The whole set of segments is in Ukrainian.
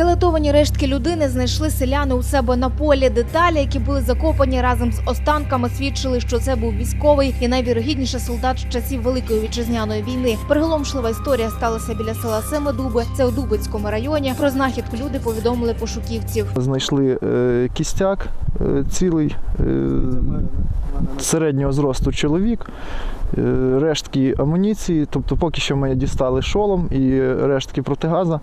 Скелетовані рештки людини знайшли селяни у себе на полі. Деталі, які були закопані разом з останками, свідчили, що це був військовий і найвірогідніше солдат з часів Великої вітчизняної війни. Приголомшлива історія сталася біля села Семидуби. Це у Дубицькому районі. Про знахідку люди повідомили пошуківців. Знайшли е, кістяк е, цілий е, середнього зросту чоловік, рештки амуніції. Тобто, поки що ми дістали шолом і рештки протигаза,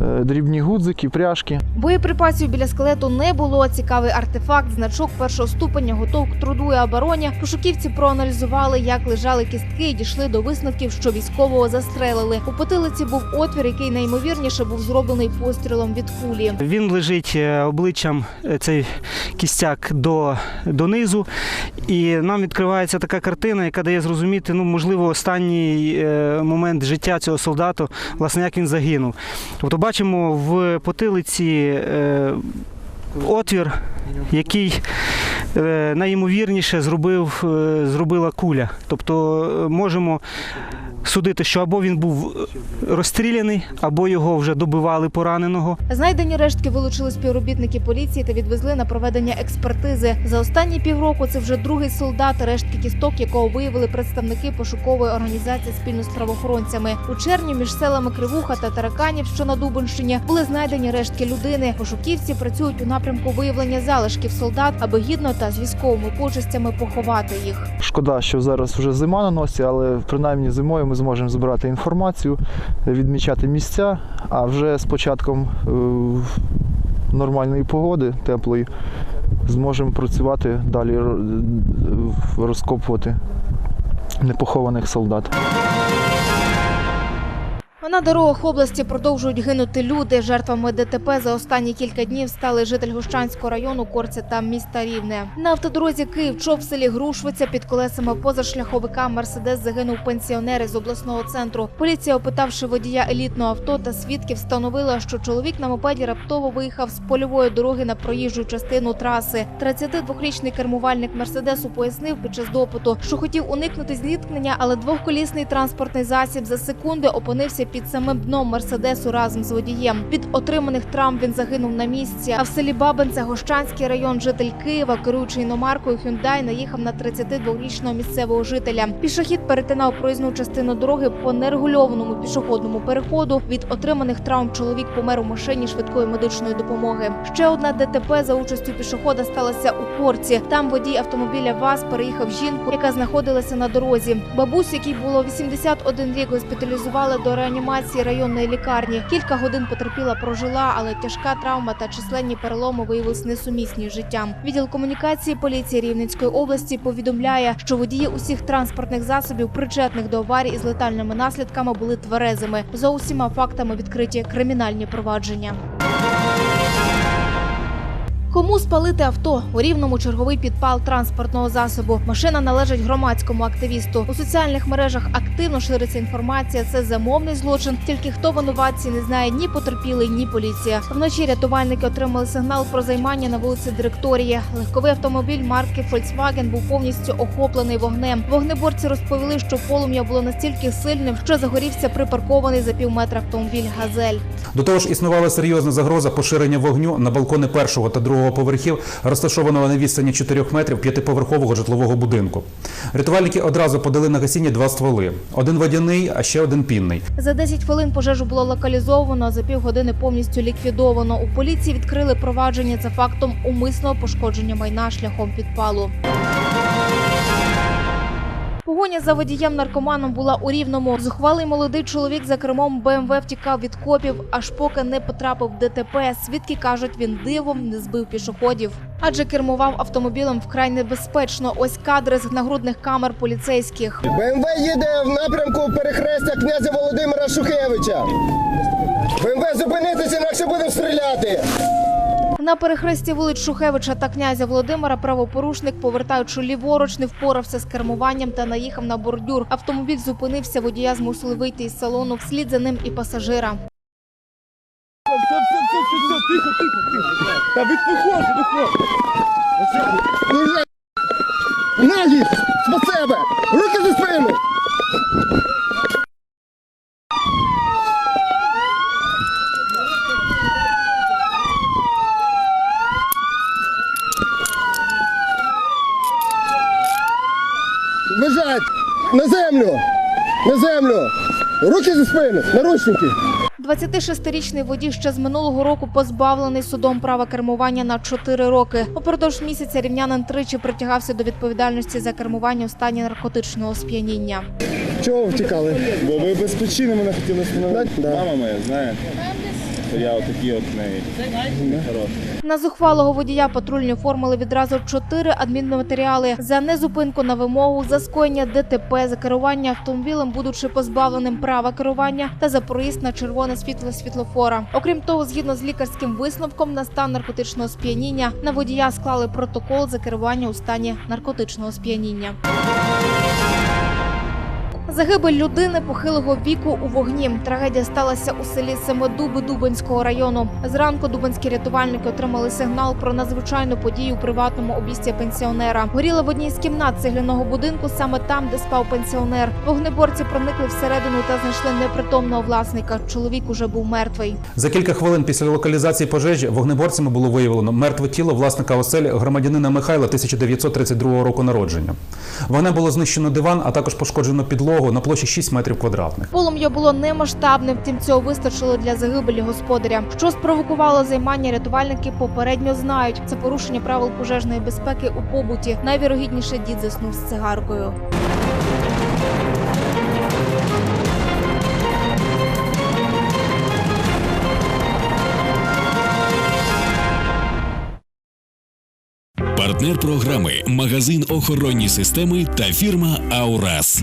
е, дрібні гудзики, пряжки. Боєприпасів біля скелету не було. Цікавий артефакт, значок першого ступеня, готов к труду і обороні. Пошуківці проаналізували, як лежали кістки, і дійшли до висновків, що військового застрелили. У потилиці був отвір, який найімовірніше був зроблений пострілом від кулі. Він лежить е, обличчям е, цей кістяк до, донизу, і нам відкривається така картина, яка дає зрозуміти, ну можливо, останній е, момент життя цього солдата, власне, як він загинув. Тобто, бачимо в потилиці е, отвір, який е, найімовірніше зробив, зробила куля. Тобто можемо судити, що або він був розстріляний, або його вже добивали пораненого. Знайдені рештки вилучили співробітники поліції та відвезли на проведення експертизи. За останні півроку це вже другий солдат, рештки кісток, якого виявили представники пошукової організації спільно з правоохоронцями. У червні між селами Кривуха та Тараканів, що на Дубинщині, були знайдені рештки людини. Пошуківці працюють у напрямку виявлення залишків солдат, аби гідно та з військовими почестями поховати їх. Шкода, що зараз вже зима на носі, але принаймні зимою ми зможемо збирати інформацію, відмічати місця, а вже з початком е, нормальної погоди, теплої, зможемо працювати далі, е, розкопувати непохованих солдат. На дорогах області продовжують гинути люди. Жертвами ДТП за останні кілька днів стали житель Гущанського району Корці та міста Рівне. На автодорозі Київ чоп в селі Грушвиця під колесами позашляховика Мерседес загинув пенсіонер із обласного центру. Поліція, опитавши водія елітного авто та свідків, встановила, що чоловік на мопеді раптово виїхав з польової дороги на проїжджу частину траси. 32-річний кермувальник Мерседесу пояснив під час допиту, що хотів уникнути зіткнення, але двохколісний транспортний засіб за секунди опинився під самим дном Мерседесу разом з водієм. Від отриманих травм він загинув на місці. А в селі Бабинце, Гощанський район, житель Києва, керуючий іномаркою Hyundai, наїхав на 32-річного місцевого жителя. Пішохід перетинав проїзну частину дороги по нерегульованому пішохідному переходу. Від отриманих травм чоловік помер у машині швидкої медичної допомоги. Ще одна ДТП за участю пішохода сталася у Корці. Там водій автомобіля ВАЗ переїхав жінку, яка знаходилася на дорозі. Бабусь, якій було 81 рік, госпіталізували до реанімації районної лікарні. Кілька годин потерпіла прожила, але тяжка травма та численні переломи виявилися несумісні з життям. Відділ комунікації поліції Рівненської області повідомляє, що водії усіх транспортних засобів, причетних до аварій із летальними наслідками, були тверезими. За усіма фактами відкриті кримінальні провадження. Кому спалити авто у рівному черговий підпал транспортного засобу? Машина належить громадському активісту. У соціальних мережах активно шириться інформація. Це замовний злочин. Тільки хто винуватці не знає ні потерпілий, ні поліція. Вночі рятувальники отримали сигнал про займання на вулиці Директорії. Легковий автомобіль марки Volkswagen був повністю охоплений вогнем. Вогнеборці розповіли, що полум'я було настільки сильним, що загорівся припаркований за пів метра автомобіль Газель. До того ж, існувала серйозна загроза поширення вогню на балкони першого та другого поверхів, розташованого на відстані 4 метрів п'ятиповерхового житлового будинку. Рятувальники одразу подали на гасіння два стволи: один водяний, а ще один пінний. За 10 хвилин пожежу було локалізовано, за півгодини повністю ліквідовано. У поліції відкрили провадження за фактом умисного пошкодження майна шляхом підпалу. Погоня за водієм наркоманом була у рівному. Зухвалий молодий чоловік за кермом БМВ втікав від копів, аж поки не потрапив в ДТП. Свідки кажуть, він дивом не збив пішоходів, адже кермував автомобілем вкрай небезпечно. Ось кадри з нагрудних камер поліцейських. БМВ їде в напрямку перехрестя князя Володимира Шухевича. БМВ зупинитися, інакше будемо стріляти. На перехресті вулиць Шухевича та князя Володимира правопорушник, повертаючи ліворуч, не впорався з кермуванням та наїхав на бордюр. Автомобіль зупинився, водія змусили вийти із салону, вслід за ним і пасажира. Та відпуховку, Ноги з себе! Руки за спину! Лежать! На землю! На землю! Руки за спину! Наручники! 26-річний водій ще з минулого року позбавлений судом права кермування на 4 роки. Упродовж місяця рівнянин тричі притягався до відповідальності за кермування в стані наркотичного сп'яніння. Чого втікали? Бо ви без причини мене хотіли встановити. Да. Мама моя, знає. Що я отакий от неї. Хороший. На зухвалого водія патрульні оформили відразу чотири адмінматеріали за незупинку на вимогу, за скоєння ДТП, за керування автомобілем, будучи позбавленим права керування, та за проїзд на червоне світло світлофора. Окрім того, згідно з лікарським висновком на стан наркотичного сп'яніння, на водія склали протокол за керування у стані наркотичного сп'яніння. Загибель людини похилого віку у вогні. Трагедія сталася у селі Семидуби Дубинського району. Зранку дубинські рятувальники отримали сигнал про надзвичайну подію у приватному обійсті пенсіонера. Горіла в одній з кімнат цегляного будинку саме там, де спав пенсіонер. Вогнеборці проникли всередину та знайшли непритомного власника. Чоловік уже був мертвий. За кілька хвилин після локалізації пожежі вогнеборцями було виявлено мертве тіло власника оселі громадянина Михайла 1932 року народження. Вогнем було знищено диван, а також пошкоджено підлогу на площі 6 метрів квадратних. Полум'я було немасштабним, втім цього вистачило для загибелі господаря. Що спровокувало займання рятувальники попередньо знають. Це порушення правил пожежної безпеки у побуті. Найвірогідніше дід заснув з цигаркою. Партнер програми магазин охоронні системи та фірма Аурас.